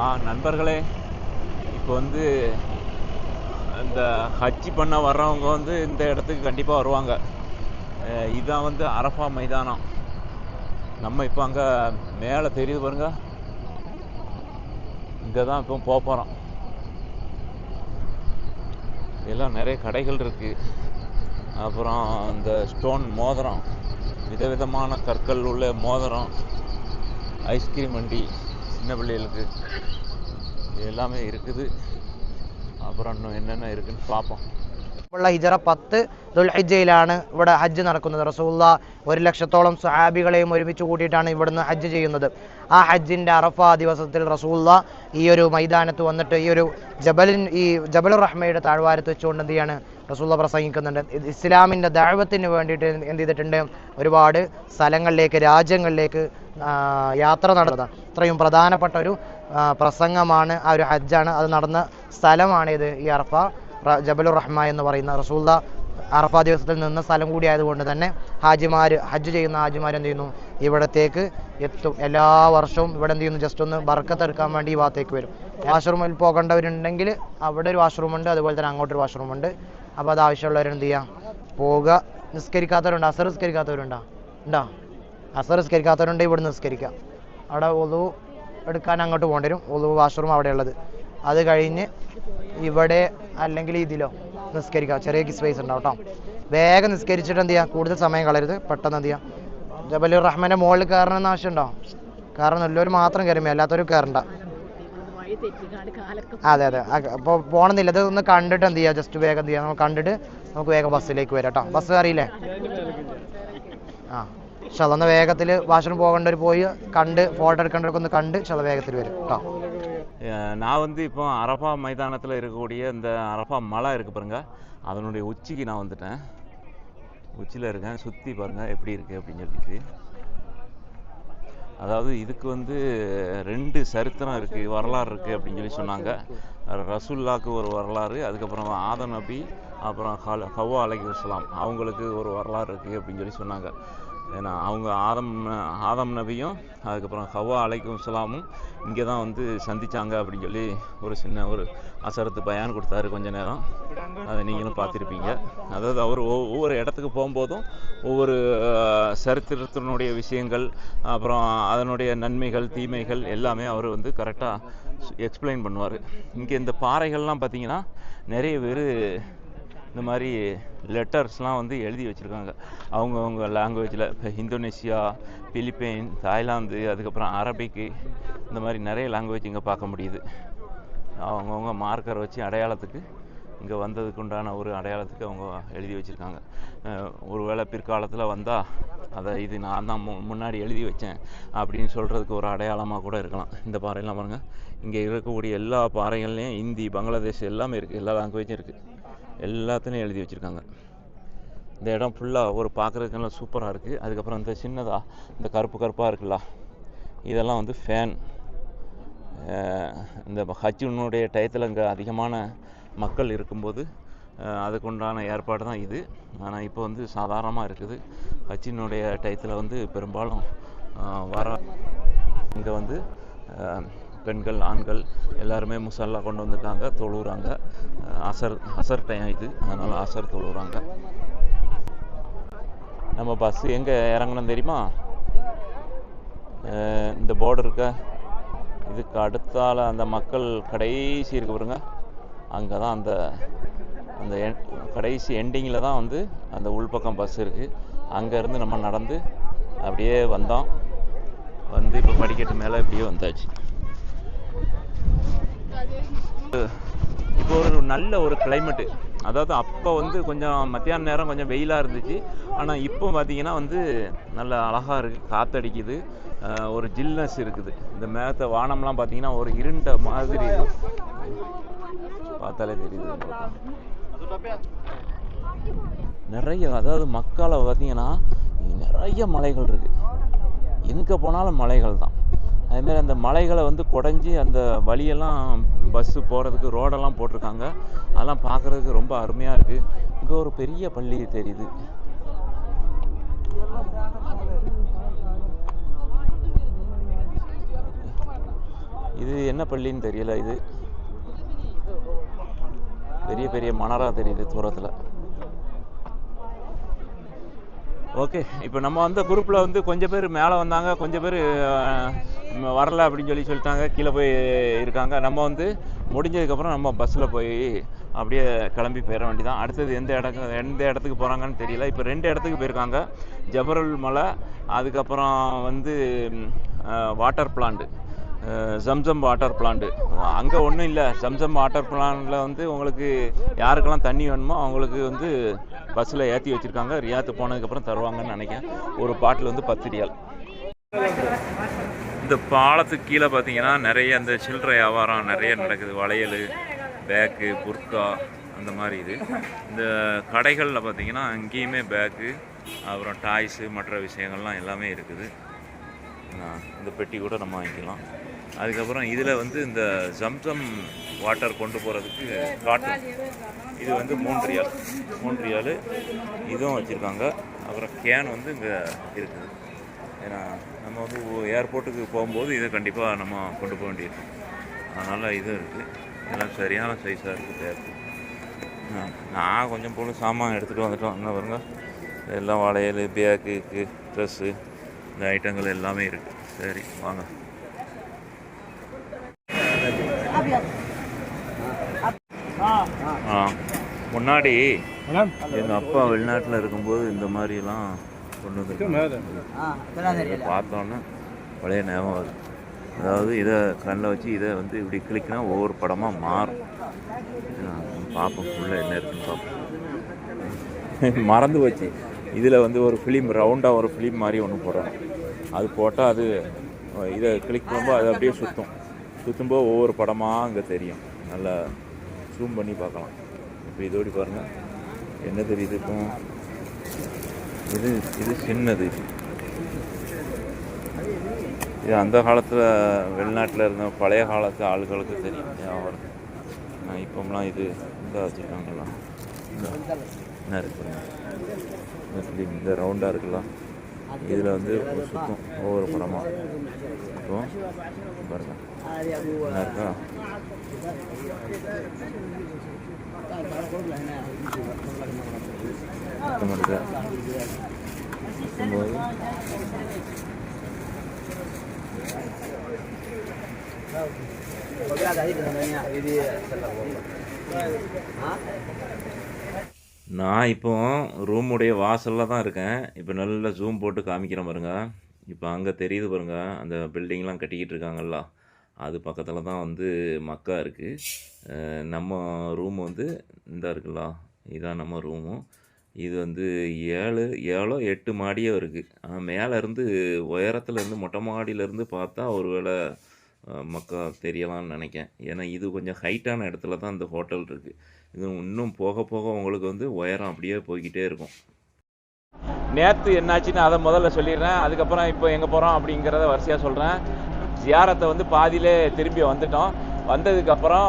ஆ நண்பர்களே இப்போ வந்து இந்த ஹஜ்ஜி பண்ண வர்றவங்க வந்து இந்த இடத்துக்கு கண்டிப்பாக வருவாங்க. இதுதான் வந்து அரஃபா மைதானம். நம்ம இப்போ அங்கே மேலே தெரியுது பாருங்க. இங்கே தான் இப்போ போக போகிறோம் எல்லாம் நிறைய கடைகள் இருக்குது அப்புறம் இந்த ஸ்டோன் மோதிரம் விதவிதமான கற்கள் உள்ள மோதிரம் ஐஸ்கிரீம் வண்டி. சின்ன பிள்ளைகளுக்கு இது எல்லாமே இருக்குது அப்புறம் இன்னும் என்னென்ன இருக்குன்னு பார்ப்போம் ഉള്ള ഹിജറ പത്ത് ദുൽഹിജയിലാണ് ഇവിടെ ഹജ്ജ് നടക്കുന്നത് റസൂല്ല ഒരു ലക്ഷത്തോളം സ്വഹാബികളെയും ഒരുമിച്ച് കൂട്ടിയിട്ടാണ് ഇവിടുന്ന് ഹജ്ജ് ചെയ്യുന്നത് ആ ഹജ്ജിൻ്റെ അറഫ ദിവസത്തിൽ റസൂല്ല ഈ ഒരു മൈതാനത്ത് വന്നിട്ട് ഈ ഒരു ജബലിൻ ഈ ജബൽ റഹ്മയുടെ താഴ്വാരത്ത് വെച്ചുകൊണ്ട് എന്ത് ചെയ്യാണ് റസൂല്ല പ്രസംഗിക്കുന്നുണ്ട് ഇത് ഇസ്ലാമിൻ്റെ ദാഴ്വത്തിന് വേണ്ടിയിട്ട് എന്ത് ചെയ്തിട്ടുണ്ട് ഒരുപാട് സ്ഥലങ്ങളിലേക്ക് രാജ്യങ്ങളിലേക്ക് ആ, യാത്ര നടന്നത്. അത്രയും പ്രധാനപ്പെട്ട ഒരു പ്രസംഗമാണ് ആ ഒരു ഹജ്ജാണ്. അത് നടന്ന സ്ഥലമാണിത് ഈ അറഫ റ- ജബലുർ റഹ്മ എന്ന് പറയുന്ന റസൂല്ല അറഫ ദിവസത്തിൽ നിന്ന സ്ഥലം കൂടി തന്നെ ഹാജിമാർ ഹജ്ജ് ചെയ്യുന്ന ഹാജിമാർ എന്ത് ചെയ്യുന്നു? ഇവിടത്തേക്ക് എത്തും. എല്ലാ വർഷവും ഇവിടെ എന്ത് ചെയ്യുന്നു? ജസ്റ്റ് ഒന്ന് ബർക്കത്തെടുക്കാൻ വേണ്ടി ഈ ഭാഗത്തേക്ക് വരും. വാഷ്റൂമിൽ പോകേണ്ടവരുണ്ടെങ്കിൽ അവിടെ ഒരു വാഷ്റൂം ഉണ്ട് അതുപോലെ തന്നെ അങ്ങോട്ടൊരു വാഷ്റൂം ഉണ്ട് അപ്പോൾ അത് ആവശ്യമുള്ളവരെന്ത് ചെയ്യുക ചെയ്യാം? പോവുക. നിസ്കരിക്കാത്തവരുണ്ടോ? അസർ നിസ്കരിക്കാത്തവരുണ്ടോ? ഉണ്ടോ? അസർ നിസ്കരിക്കാത്തവരുണ്ട് ഇവിടെ നിസ്കരിക്കാം അവിടെ ഒതു എടുക്കാൻ അങ്ങോട്ട് പോകേണ്ടി വരും. ഒതു വാഷ്റൂം അവിടെ ഉള്ളത് അത് കഴിഞ്ഞ് ഇവിടെ അല്ലെങ്കിൽ ഇതിലോ നിസ്കരിക്കാം ചെറിയ സ്പേസ് ഉണ്ടാവും കേട്ടോ. വേഗം നിസ്കരിച്ചിട്ട് എന്ത് ചെയ്യാം കൂടുതൽ സമയം കളയരുത്. പെട്ടെന്ന് എന്ത് ചെയ്യാം ജബലുർ റഹ്മാന്റെ മുകളിൽ കയറണമെന്ന് ആവശ്യമുണ്ടോ? കാരണം നല്ലവർ മാത്രം കയറും അല്ലാത്തവരും കയറണ്ട. അതെ അതെ. അപ്പോൾ പോകണമെന്നില്ല. ഇത് ഒന്ന് കണ്ടിട്ട് എന്ത് ചെയ്യുക? ജസ്റ്റ് വേഗം എന്ത് ചെയ്യുക? നമുക്ക് കണ്ടിട്ട് നമുക്ക് വേഗം ബസ്സിലേക്ക് വരാം കേട്ടോ. ബസ് അറിയില്ലേ ആ. പക്ഷെ അതൊന്ന് വേഗത്തിൽ വാഷ്റൂം പോകേണ്ടവർ പോയി കണ്ട് ഫോട്ടോ എടുക്കേണ്ടവർക്ക് ഒന്ന് കണ്ട് ചില വേഗത്തിൽ വരും കേട്ടോ அஹ் நான் வந்து இப்போ அரஃபா மைதானத்தில் இருக்கக்கூடிய இந்த அரஃபா மலை இருக்கு பாருங்க அதனுடைய உச்சிக்கு நான் வந்துட்டேன் உச்சியில் இருக்கேன் சுற்றி பாருங்க எப்படி இருக்கு அப்படின்னு சொல்லிட்டு அதாவது இதுக்கு வந்து ரெண்டு சரித்திரம் இருக்குது வரலாறு இருக்குது அப்படின்னு சொல்லி சொன்னாங்க ரசுல்லாக்கு ஒரு வரலாறு அதுக்கப்புறம் ஆதம் நபி அப்புறம் ஹல ஹவ்வா அலைஹி வஸலாம் அவங்களுக்கு ஒரு வரலாறு இருக்குது அப்படின்னு சொல்லி சொன்னாங்க ஏன்னா அவங்க ஆதம் ஆதம் நபியும் அதுக்கப்புறம் ஹவ்வா அலைக்கும் சலாமும் இங்கே தான் வந்து சந்தித்தாங்க அப்படின்னு சொல்லி ஒரு சின்ன ஒரு அசரத்து பயான் கொடுத்தாரு கொஞ்ச நேரம். அதை நீங்களும் பார்த்துருப்பீங்க. அதாவது அவர் ஒவ்வொரு இடத்துக்கு போகும்போதும் ஒவ்வொரு சரித்திரத்தினுடைய விஷயங்கள் அப்புறம் அதனுடைய நன்மைகள் தீமைகள் எல்லாமே அவர் வந்து கரெக்டாக எக்ஸ்பிளைன் பண்ணுவார். இங்கே இந்த பாறைகள்லாம் பார்த்தீங்கன்னா நிறைய பேர் இந்த மாதிரி லெட்டர்ஸ்லாம் வந்து எழுதி வச்சுருக்காங்க. அவங்கவுங்க லாங்குவேஜில் இப்போ இந்தோனேஷியா பிலிப்பைன் தாய்லாந்து அதுக்கப்புறம் அரபிக்கு இந்த மாதிரி நிறைய லாங்குவேஜ் இங்கே பார்க்க முடியுது. அவங்கவுங்க மார்க்கர் வச்சு அடையாளத்துக்கு இங்கே வந்ததுக்கு உண்டான ஒரு அடையாளத்துக்கு அவங்க எழுதி வச்சுருக்காங்க. ஒரு வேளை பிற்காலத்தில் வந்தால் அதை இது நான் தான் மு முன்னாடி எழுதி வச்சேன் அப்படின்னு சொல்கிறதுக்கு ஒரு அடையாளமாக கூட இருக்கலாம். இந்த பாறையெல்லாம் பாருங்கள் இங்கே இருக்கக்கூடிய எல்லா பாறைகள்லேயும் ஹிந்தி பங்களாதேஷ் எல்லாமே இருக்குது எல்லா லாங்குவேஜும் இருக்குது எல்லாத்துலேயும் எழுதி வச்சுருக்காங்க. இந்த இடம் ஃபுல்லாக ஒரு பார்க்குறதுக்கு நல்லா சூப்பராக இருக்குது அதுக்கப்புறம் இந்த சின்னதாக இந்த கருப்பு கருப்பாக இருக்குல்ல இதெல்லாம் வந்து ஃபேன் இந்த ஹஜ்ஜினுடைய டயத்தில் இங்கே அதிகமான மக்கள் இருக்கும்போது அதுக்கு அதுக்குண்டான ஏற்பாடு தான் இது. ஆனால் இப்போ வந்து சாதாரணமாக இருக்குது. ஹச்சினுடைய டயத்தில் வந்து பெரும்பாலும் வர இங்கே வந்து பெண்கள் ஆண்கள் எல்லாருமே முசல்லா கொண்டு வந்திருக்காங்க தொழுகிறாங்க அசர் அசர் டைம் இது. அதனால் அசர் தொழுகிறாங்க நம்ம பஸ் எங்கே இறங்கணும் தெரியுமா? இந்த போர்டு இருக்க இதுக்கு அடுத்தால் அந்த மக்கள் கடைசி இருக்கு பாருங்க. அங்கே தான் அந்த அந்த கடைசி எண்டிங்கில் தான் வந்து அந்த உள்பக்கம் பஸ் இருக்குது அங்கேருந்து நம்ம நடந்து அப்படியே வந்தோம். வந்து இப்போ படிக்கட்டு மேலே இப்படியே வந்தாச்சு. இப்போ ஒரு நல்ல ஒரு கிளைமேட்டு அதாவது அப்போ வந்து கொஞ்சம் மத்தியான நேரம் கொஞ்சம் வெயிலாக இருந்துச்சு. ஆனால் இப்போ பார்த்தீங்கன்னா வந்து நல்ல அழகாக இருக்குது காற்றடிக்குது ஒரு ஜில்னஸ் இருக்குது. இந்த மேகத்தை வானம்லாம் பார்த்தீங்கன்னா ஒரு இருண்ட மாதிரி பார்த்தாலே தெரியுது. நிறைய அதாவது மக்களை பார்த்தீங்கன்னா நிறைய மலைகள் இருக்குது எங்கே போனாலும் மலைகள் தான். அதுமாரி அந்த மலைகளை வந்து குடஞ்சி அந்த வழியெல்லாம் பஸ்ஸு போகிறதுக்கு ரோடெல்லாம் போட்டிருக்காங்க. அதெல்லாம் பார்க்குறதுக்கு ரொம்ப அருமையாக இருக்குது இங்கே ஒரு பெரிய பள்ளி தெரியுது. இது என்ன பள்ளின்னு தெரியல இது. பெரிய பெரிய மணராக தெரியுது தூரத்தில். ஓகே. இப்போ நம்ம வந்த குரூப்பில் வந்து கொஞ்சம் பேர் மேலே வந்தாங்க கொஞ்சம் பேர் வரல அப்படின்னு சொல்லி சொல்லிட்டாங்க கீழே போய் இருக்காங்க. நம்ம வந்து முடிஞ்சதுக்கப்புறம் நம்ம பஸ்ஸில் போய் அப்படியே கிளம்பி போயிட வேண்டியதான் அடுத்தது எந்த இடம் எந்த இடத்துக்கு போகிறாங்கன்னு தெரியல. இப்போ ரெண்டு இடத்துக்கு போயிருக்காங்க. ஜபரல் மலை அதுக்கப்புறம் வந்து water plant Zamzam water plant அங்கே ஒன்றும் இல்லை. ஜம்சம் வாட்டர் பிளான்ட்டில் வந்து உங்களுக்கு யாருக்கெல்லாம் தண்ணி வேணுமோ அவங்களுக்கு வந்து பஸ்ஸில் ஏற்றி வச்சுருக்காங்க. ரியாத்து போனதுக்கப்புறம் தருவாங்கன்னு நினைக்கிறேன். ஒரு பாட்டில் வந்து பத்து ரியால். இந்த பாலத்துக்கு கீழே பார்த்தீங்கன்னா நிறைய அந்த சில்லறை வியாபாரம் நிறைய நடக்குது. வளையல் பேக்கு புர்கா அந்த மாதிரி இது. இந்த கடைகளில் பார்த்தீங்கன்னா அங்கேயுமே பேக்கு அப்புறம் டாய்ஸு மற்ற விஷயங்கள்லாம் எல்லாமே இருக்குது. இந்த பெட்டி கூட நம்ம வாங்கிக்கலாம். அதுக்கப்புறம் இதில் வந்து இந்த ஜம்சம் வாட்டர் கொண்டு போகிறதுக்கு காட்டன் இது வந்து மூன்று ரியால் மூன்று ரியால் இதுவும் வச்சுருக்காங்க. அப்புறம் கேன் வந்து இங்கே இருக்குது. ஏன்னா நம்ம வந்து ஏர்போர்ட்டுக்கு போகும்போது இதை கண்டிப்பாக நம்ம கொண்டு போக வேண்டியிருக்கு. அதனால் இதுவும் இருக்குது எல்லாம் சரியான சைஸாக இருக்குது பேக்கு நான் கொஞ்சம் போல சாமான் எடுத்துகிட்டு வந்துட்டோம். என்ன பாருங்க. எல்லாம் வளையல் பேக்கு ட்ரெஸ்ஸு இந்த ஐட்டங்கள் எல்லாமே இருக்குது சரி வாங்க. ஆ. முன்னாடி எங்கள் அப்பா வெளிநாட்டில் இருக்கும்போது இந்த மாதிரிலாம் கொண்டு வந்து பார்த்தோன்னே பழைய ஞாபகம் வருது. அதாவது இதை கண்ணில் வச்சு இதை வந்து இப்படி கிளிக்கினா ஒவ்வொரு படமாக மாறும். நான் பார்ப்போம். உள்ள என்ன இருக்குன்னு பார்ப்போம். மறந்து போச்சு. இதில் வந்து ஒரு ஃபிலிம் ரவுண்டாக ஒரு ஃபிலிம் மாதிரி ஒன்று போடுறாங்க. அது போட்டால் அது இதை கிளிக் பண்ணும்போது அது அப்படியே சுற்றும் சுற்றும்போது ஒவ்வொரு படமாக அங்கே தெரியும். நல்லா ஜூம் பண்ணி பார்க்கலாம். இப்போ இதோடி பாருங்கள் என்ன தெரியுது இப்போ? இது இது சின்னது இது. அந்த காலத்தில் வெளிநாட்டில் இருந்த பழைய காலத்து ஆளுகளுக்கு தெரியும். ஞாபகம் நான் இப்போம்லாம் இது இந்த வச்சுருக்காங்களா என்ன இருக்குங்க இந்த ரவுண்டாக இருக்கலாம் இதில் வந்து ஒரு சுத்தம் ஒவ்வொரு படமாக இப்போ பாருங்க. நல்லா இருக்கா? சுத்தம் இருக்கா. இது நான் இப்போ ரூமுடைய வாசலில் தான் இருக்கேன். இப்போ நல்லா ஜூம் போட்டு காமிக்கிறேன் பாருங்க. இப்போ அங்கே தெரியுது பாருங்க அந்த பில்டிங்லாம் கட்டிக்கிட்டு இருக்காங்கல்ல. அது பக்கத்தில் தான் வந்து மக்கா இருக்குது நம்ம ரூம் வந்து இந்த இருக்குல்ல. இதான் நம்ம ரூமும் இது வந்து ஏழு ஏழோ எட்டு மாடியோ இருக்குது ஆனால் உயரத்துலேருந்து மொட்டை மாடியிலேருந்து பார்த்தா ஒருவேளை வேளை மக்கள் தெரியலாம்னு நினைக்கேன். ஏன்னா இது கொஞ்சம் ஹைட்டான இடத்துல தான் இந்த ஹோட்டல் இருக்குது இது இன்னும் போக போக உங்களுக்கு வந்து உயரம் அப்படியே போய்கிட்டே இருக்கும். நேற்று என்னாச்சுன்னு அதை முதல்ல சொல்லிடுறேன். அதுக்கப்புறம் இப்போ எங்கே போகிறோம் அப்படிங்கிறத வரிசையாக சொல்கிறேன் ஜியாரத்தை வந்து பாதியிலே திரும்பி வந்துட்டோம். வந்ததுக்கப்புறம்